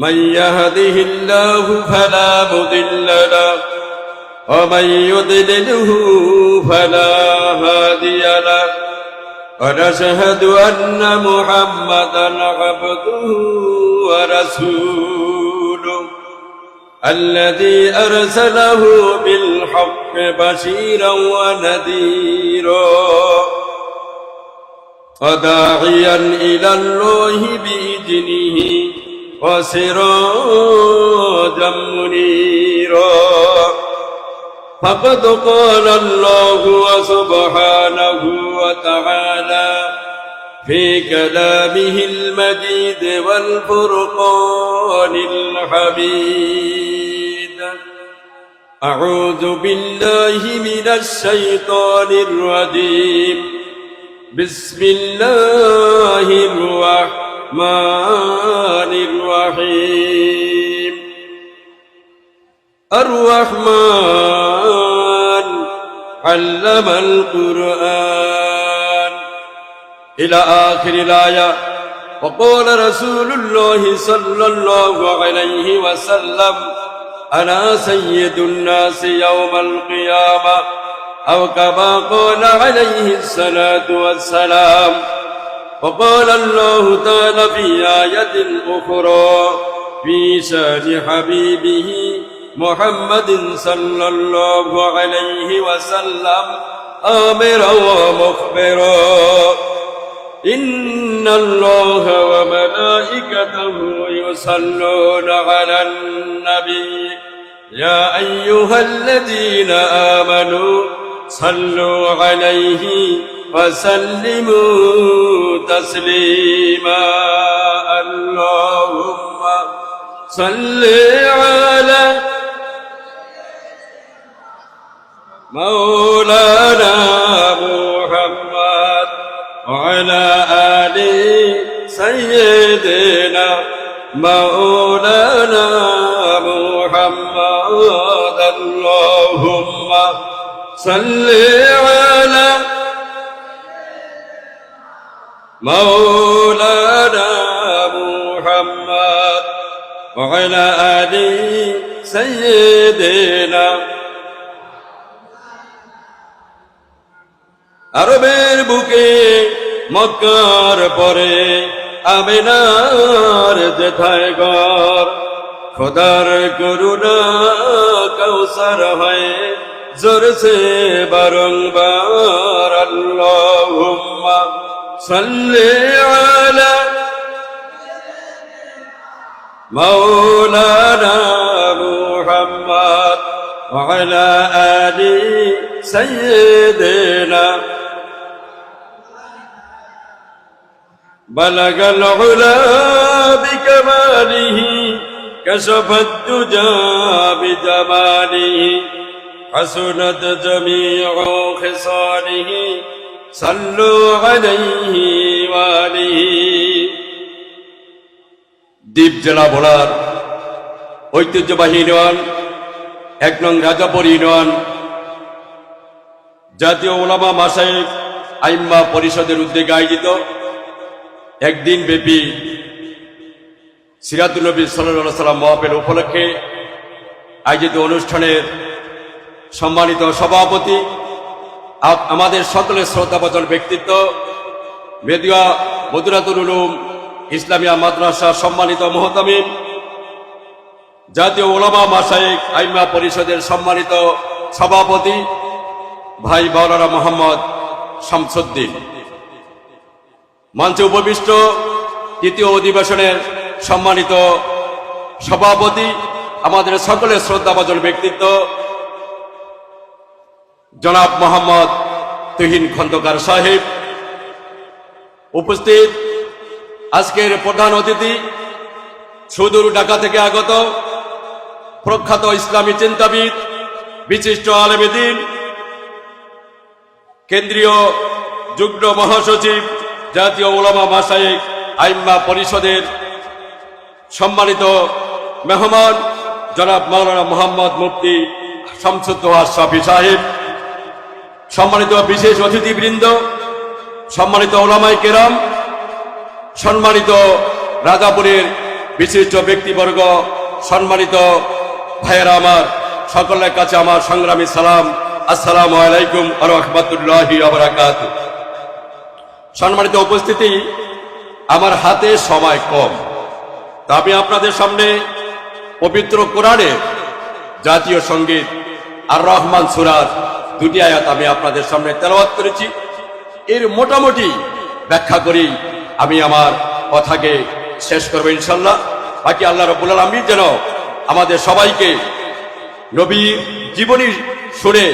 من يهده الله فلا مضل له ومن يضلله فلا هادي له. ونشهد أن محمدا عبده ورسوله الذي أرسله بالحق بشيرا ونذيرا. وداعيا إلى الله بإذنه. وسراجا منيرا فقد قال الله سبحانه وتعالى في كلامه المجيد والفرقان الحميد أعوذ بالله من الشيطان الرجيم بسم الله الرحمن الرحيم. الرحمن علم القرآن. إلى آخر الآية. وقال رسول الله صلى الله عليه وسلم أنا سيد الناس يوم القيامة. أو كما قال عليه الصلاة والسلام وقال الله تعالى في آية أخرى في شان حبيبه محمد صلى الله عليه وسلم آمرا ومخبرا. إن الله وملائكته يصلون على النبي. يا أيها الذين آمنوا صلوا عليه وسلموا تسليما. اللهم صل على مولانا محمد وعلى آل سيدنا مولانا محمد. اللهم صل على مولانا محمد وعلى آل سيدنا আরবের বুকে মক্কার পরে আমেনার যেথায় ঘর খোদার করুণা কৌসার হয় জোরসে বারংবার আল্লাহুম্মা صل على مولانا محمد وعلى آل سيدنا. بلغ العلا بكماله كشف الدجى بجماله حسنت جميع خصاله. صلوا عليه وآله দ্বীপ জেলা ভোলার ঐতিহ্যবাহী ইউনিয়ন এক নং রাজাপুর ইউনিয়ন জাতীয় ওলামা মাসাইক আইম্মা পরিষদের উদ্যোগে আয়োজিত একদিন ব্যাপী সিরাতুল নবী সাল্লাহ সাল্লাম মহাপের উপলক্ষে আয়োজিত অনুষ্ঠানের সম্মানিত সভাপতি আ- আমাদের সকলের শ্রদ্ধা শ্রদ্ধাভাজন ব্যক্তিত্ব, মেদিয়া মদুরাতুল উলুম, ইসলামিয়া মাদ্রাসা সম্মানিত মোহতামিম, জাতীয় ওলামা মাসাইক আইমা পরিষদের সম্মানিত সভাপতি ভাই বাউলারা মোহাম্মদ শামসুদ্দিন। মঞ্চে উপবিষ্ট তৃতীয় অধিবেশনের সম্মানিত সভাপতি, আমাদের সকলের শ্রদ্ধাভাজন ব্যক্তিত্ব জনাব মোহাম্মদ তুহিন খন্দকার সাহেব। উপস্থিত আজকের প্রধান অতিথি সুদূর ঢাকা থেকে আগত প্রখ্যাত ইসলামী চিন্তাবিদ, বিশিষ্ট আলেমেদিন কেন্দ্রীয় যুগ্ম মহাসচিব, জাতীয় ওলামা মাসায়েক আইম্মা পরিষদের সম্মানিত মেহমান, জনাব মাওলানা মোহাম্মদ মুফতি শামসুদ্দোহা শাফি সাহেব। সম্মানিত বিশেষ অতিথিবৃন্দ, সম্মানিত ওলামাই কেরাম, সম্মানিত রাজাপুরের বিশিষ্ট ব্যক্তিবর্গ, সম্মানিত ভাইয়েরা আমার, সকলের কাছে আমার সংগ্রামী সালাম, আসসালাম আলাইকুম রহমতুল্লাহি আবরাকাত সম্মানিত উপস্থিতি, আমার হাতে সময় কম। তা আমি আপনাদের সামনে পবিত্র কোরআনে জাতীয় সংগীত আর রহমান সুরার দুটি আয়াত আমি আপনাদের সামনে তেলাওয়াত করেছি। এর মোটামুটি ব্যাখ্যা করি, আমি আমার কথাকে শেষ করব ইনশাল্লাহ বাকি আল্লাহ রবুল আলমী যেন আমাদের সবাইকে নবী জীবনী শুনে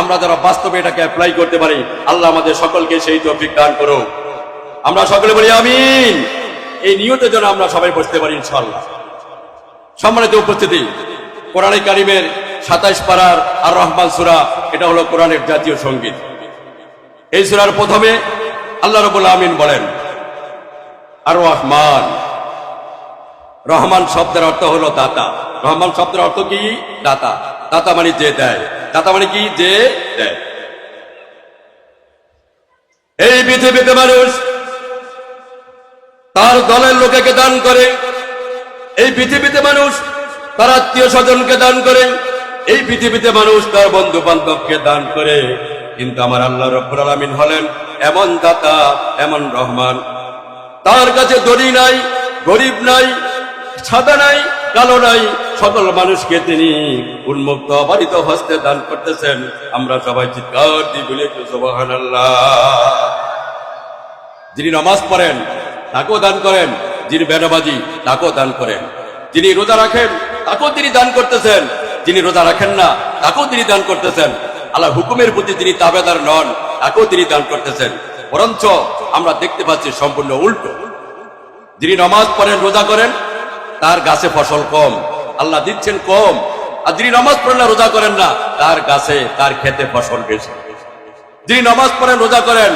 আমরা যারা বাস্তবে এটাকে অ্যাপ্লাই করতে পারি, আল্লাহ আমাদের সকলকে সেই তৌফিক দান করো আমরা সকলে বলি আমিন। এই নিয়তে যেন আমরা সবাই বসতে পারি ইনশাল্লাহ সম্মানিত উপস্থিতি, কোরআনে কারিমের সাতাইশ পাড়ার আর রহমান সুরা, এটা হলো কোরআনের জাতীয় সংগীত। এই সুরার প্রথমে আল্লাহ রবুল আমিন বলেন, আর রহমান। রহমান শব্দের অর্থ হলো দাতা। রহমান শব্দের অর্থ কি? দাতা। দাতা মানে যে দেয়। দাতা মানে কি? যে দেয়। এই পৃথিবীতে মানুষ তার দলের লোকেকে দান করে। এই পৃথিবীতে মানুষ তার আত্মীয় স্বজনকে দান করে। এই পৃথিবীতে মানুষ তার বন্ধু বান্ধবকে দান করে, কিন্তু আমার আল্লাহ রব্বুল আলমিন হলেন এমন দাতা, এমন রহমান। তার কাছে দড়ি নাই, গরিব নাই, সাদা নাই, কালো নাই, সকল মানুষকে তিনি উন্মুক্ত অবারিত হস্তে দান করতেছেন। আমরা সবাই চিৎকার দিই বলে যিনি নমাজ পড়েন, তাকেও দান করেন। যিনি বেনাবাজি তাকেও দান করেন। যিনি রোজা রাখেন, তাকেও তিনি দান করতেছেন। যিনি রোজা রাখেন না, তাকেও তিনি দান করতেছেন। আল্লাহ হুকুমের প্রতি যিনি তাবেদার নন, তাকেও তিনি দান করতেছেন। বরঞ্চ আমরা দেখতে পাচ্ছি সম্পূর্ণ উল্টো। যিনি নামাজ পড়েন, রোজা করেন, তার গাছে ফসল কম, আল্লাহ দিচ্ছেন কম। আর যিনি নামাজ পড়েন না, রোজা করেন না, তার গাছে, তার খেতে ফসল বেশি যিনি নামাজ পড়েন, রোজা করেন,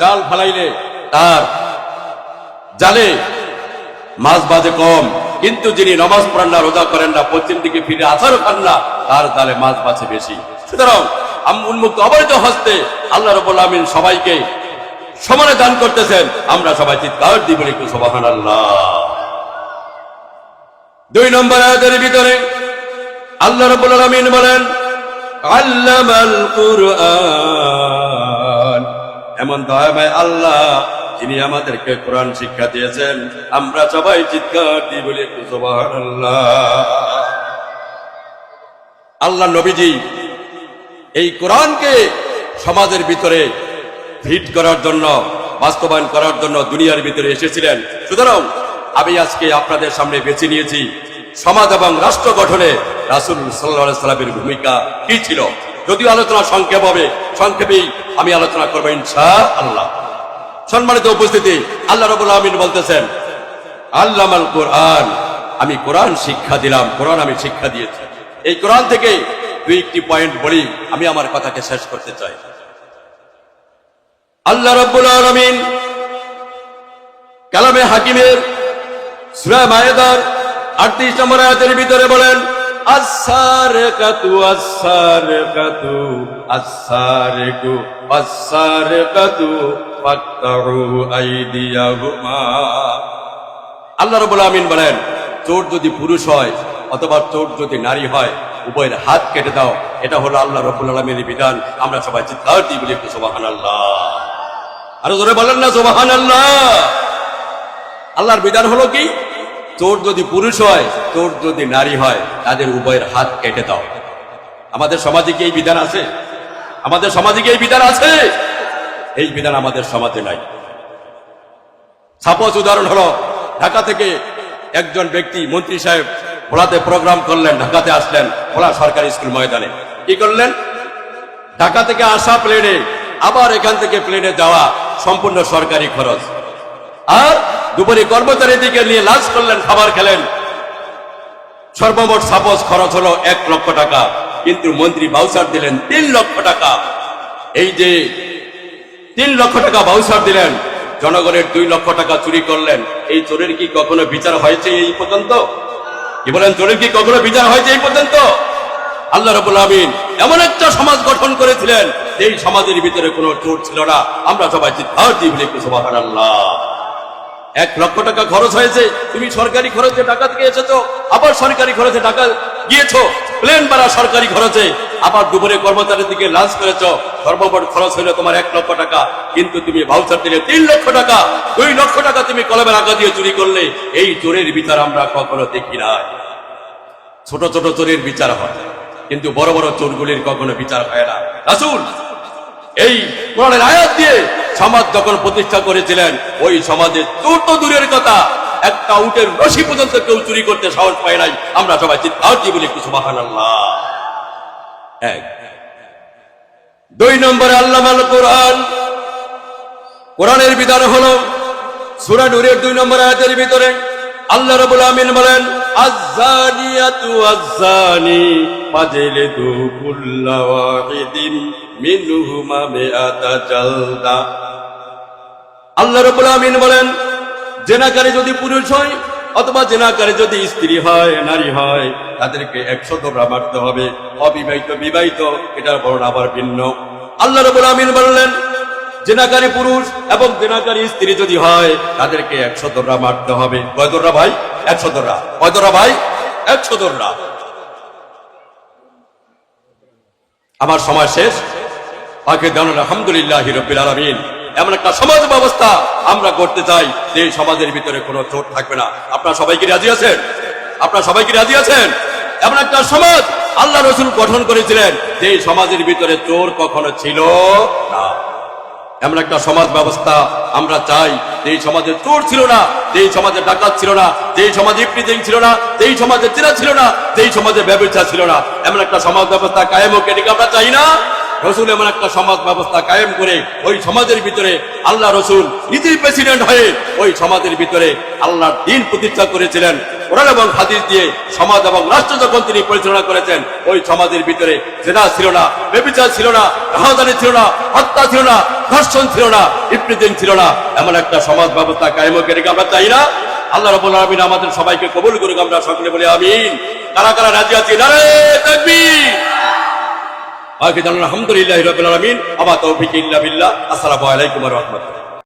জাল ফালাইলে তার জালে মাছ বাজে কম কিন্তু যিনি নমাজ পড়েন না, রোজা করেন না, পশ্চিম দিকে ফিরে আসারও খান না, তার জালে মাছ বাঁচে বেশি। সুতরাং উন্মুক্ত অবৈধ হস্তে আল্লাহ রবুল আমিন সবাইকে সমানে দান করতেছেন। আমরা সবাই চিৎকার দিব একটু সবাহান আল্লাহ দুই নম্বর আয়াতের ভিতরে আল্লাহ রবুল আলমিন বলেন আল্লাহ এমন দয়াময় আল্লাহ যিনি আমাদেরকে কোরআন শিক্ষা দিয়েছেন। আমরা সবাই চিৎকার দিই বলি আল্লাহ নবীজি এই কোরআনকে সমাজের ভিতরে ফিট করার জন্য, বাস্তবায়ন করার জন্য দুনিয়ার ভিতরে এসেছিলেন। সুতরাং আমি আজকে আপনাদের সামনে বেছে নিয়েছি, সমাজ এবং রাষ্ট্র গঠনে রাসুল সাল্লাহ সাল্লামের ভূমিকা কি ছিল? যদিও আলোচনা সংক্ষেপ হবে, সংক্ষেপেই আমি আলোচনা করব ইনশা আল্লাহ সম্মানিত উপস্থিতি, আল্লাহ রবুল আমিন বলতেছেন, আল্লামাল কোরআন। আমি কোরআন শিক্ষা দিলাম, কোরআন আমি শিক্ষা দিয়েছি। এই কোরআন থেকে দুই একটি পয়েন্ট বলি, আমি আমার কথাকে শেষ করতে চাই। আল্লাহ রব্বুল আলমিন কালামে হাকিমের সুরা মায়েদার আটত্রিশ নম্বর আয়াতের ভিতরে বলেন আসার কু আসার কাতু ফাক্তারু আইদিয়াহুমা। আল্লাহ রবুল আমিন বলেন, চোর যদি পুরুষ হয় অথবা চোর যদি নারী হয়, উভয়ের হাত কেটে দাও। এটা হলো আল্লাহ রবুল আলমীর বিধান। আমরা সবাই চিৎকার দিই বলি একটু সোবাহান আল্লাহ আরও জোরে বলেন না সোবাহান আল্লাহ আল্লাহর বিধান হলো কি? চোর যদি পুরুষ হয় তোর যদি নারী হয়, তাদের উভয়ের হাত কেটে দাও। আমাদের সমাজে কি এই বিধান আছে? আমাদের সমাজে কি এই বিধান আছে? এই বিধান আমাদের সমাজে নাই। সাপোজ উদাহরণ হলো, ঢাকা থেকে একজন ব্যক্তি, মন্ত্রী সাহেব, ভোলাতে প্রোগ্রাম করলেন, ঢাকাতে আসলেন, ভোলা সরকারি স্কুল ময়দানে। কি করলেন? ঢাকা থেকে আসা প্লেনে, আবার এখান থেকে প্লেনে যাওয়া সম্পূর্ণ সরকারি খরচ। আর দুপুরে কর্মচারীদিকে নিয়ে লাঞ্চ করলেন, খাবার খেলেন। সর্বমোট সাপোজ খরচ হলো এক লক্ষ টাকা, কিন্তু মন্ত্রী বাউসার দিলেন তিন লক্ষ টাকা। এই যে তিন লক্ষ টাকা বাউসার দিলেন, জনগণের দুই লক্ষ টাকা চুরি করলেন, এই চোরের কি কখনো বিচার হয়েছে এই পর্যন্ত? কি বলেন, চোরের কি কখনো বিচার হয়েছে এই পর্যন্ত? আল্লাহ রবুল আমিন এমন একটা সমাজ গঠন করেছিলেন এই সমাজের ভিতরে কোনো চোর ছিল না। আমরা সবাই চিৎকার বলে সুবাহান আল্লাহ এক লক্ষ টাকা খরচ হয়েছে। তুমি সরকারি খরচে টাকা থেকে এসেছ, আবার সরকারি খরচে টাকা গিয়েছো প্লেন ভাড়া সরকারি খরচে। আবার দুপুরে কর্মচারীর দিকে লাঞ্চ করেছ। সর্বমোট খরচ হলো তোমার এক লক্ষ টাকা। কিন্তু তুমি ভাউচার দিলে তিন লক্ষ টাকা। দুই লক্ষ টাকা তুমি কলমের আঁকা দিয়ে চুরি করলে। এই চোরের বিচার আমরা কখনো দেখি না। ছোট ছোট চোরের বিচার হয়। কিন্তু বড় বড় চোরগুলির কখনো বিচার হয় না। রাসুল, এই কোরআনের আয়াত দিয়ে সমাজ যখন প্রতিষ্ঠা করেছিলেন, ওই সমাজে তো দূরের কথা। একটা উটের রশি পর্যন্ত কেউ চুরি করতে সাহস পায় নাই। আমরা সবাই দিয়ে বলি কিছু মহান আল্লাহ দুই নম্বরে আল্লাহ আল কোরআন। কোরআনের বিধান হল, সুরা নুরের দুই নম্বর আয়াতের ভিতরে আল্লাহ রাব্বুল আমিন বলেন আয-যানিয়াতু আয-যানি ফাজলিদু কুল্লা ওয়াহিদিন, মিনহুমা মিআতা জালদা। আল্লাহ রাব্বুল আমিন বলেন, জেনাকারী যদি পুরুষ হয় অথবা জেনাকারী যদি স্ত্রী হয়, নারী হয়, তাদেরকে একশো দোবরা মারতে হবে। অবিবাহিত, বিবাহিত, এটার বর্ণ আবার ভিন্ন। আল্লাহ রাব্বুল আমিন বললেন জেনাকারী পুরুষ এবং জেনাকারী স্ত্রী যদি হয়, তাদেরকে একশো দোররা মারতে হবে। কয় দোররা ভাই? একশো দোররা। কয় দোররা ভাই? একশো দোররা। আমার সময় শেষ। আগে জানুন আলহামদুলিল্লাহ রবিল আলমিন। এমন একটা সমাজ ব্যবস্থা আমরা করতে চাই, যে সমাজের ভিতরে কোনো চোট থাকবে না। আপনারা সবাই কি রাজি আছেন? আপনারা সবাই কি রাজি আছেন? এমন একটা সমাজ আল্লাহ রসুল গঠন করেছিলেন, যে সমাজের ভিতরে চোর কখনো ছিল না। এমন একটা সমাজ ব্যবস্থা আমরা চাই। এই সমাজে চোর ছিল না যে এই সমাজে ডাকাত ছিল না যে এই সমাজে ইপ্রিজিং ছিল না এই সমাজে চেনা ছিল না এই সমাজে ব্যবসা ছিল না। এমন একটা সমাজ ব্যবস্থা কায়েম হোক, এটিকে আমরা চাই না। রসুল এমন একটা সমাজ ব্যবস্থা কায়েম করে ওই সমাজের ভিতরে আল্লাহ রসুল নিজেই প্রেসিডেন্ট হয়ে ওই সমাজের ভিতরে আল্লাহর দিন প্রতিষ্ঠা করেছিলেন। কোরআন এবং হাদিস দিয়ে সমাজ এবং রাষ্ট্র যখন তিনি পরিচালনা করেছেন, ওই সমাজের ভিতরে জেনা ছিল না, বেবিচার ছিল না রাহাদানি ছিল না, হত্যা ছিল না, ধর্ষণ ছিল না ইপ্রিজিং ছিল না। এমন একটা সমাজ ব্যবস্থা কায়েম করে আমরা চাই না। আল্লাহ রবুল আলমিন আমাদের সবাইকে কবুল করুক, আমরা সকলে বলি আমিন। কারা কারা রাজি আছি নারে তাকবীর আলহামদুলিল্লাহ রবিল আলমিন আবার তৌফিক ইল্লা বিল্লাহ আসসালামু আলাইকুম রহমতুল্লাহ